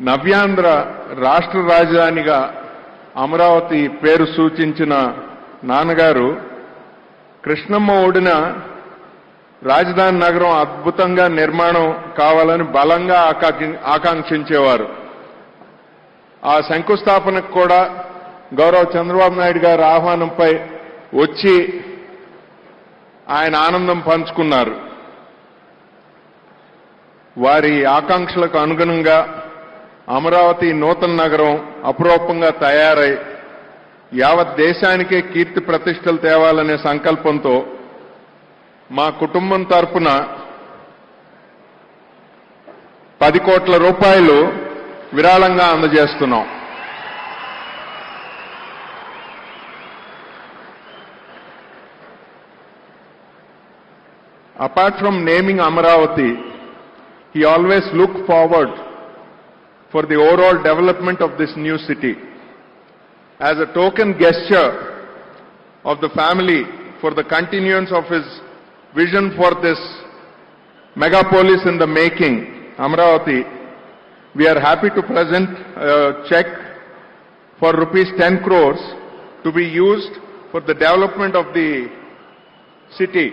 నవ్యాంధ్ర రాష్ట్ర రాజధానిగా అమరావతి పేరు సూచించిన నాన్నగారు కృష్ణమ్మ ఒడిన రాజధాని నగరం అద్భుతంగా నిర్మాణం కావాలని బలంగా ఆకాంక్షించేవారు. ఆ శంకుస్థాపనకు కూడా గౌరవ చంద్రబాబు నాయుడు గారి ఆహ్వానంపై వచ్చి ఆయన ఆనందం పంచుకున్నారు. వారి ఆకాంక్షలకు అనుగుణంగా అమరావతి నూతన నగరం అపురూపంగా తయారై యావత్ దేశానికే కీర్తి ప్రతిష్టలు తేవాలనే సంకల్పంతో మా కుటుంబం తరపున పది కోట్ల రూపాయలు విరాళంగా అందజేస్తున్నాం Apart from naming Amaravati, he always looked forward for the overall development of this new city. As a token gesture of the family for the continuance of his vision for this megapolis in the making, Amaravati, we are happy to present a check for rupees 10 crores to be used for the development of the city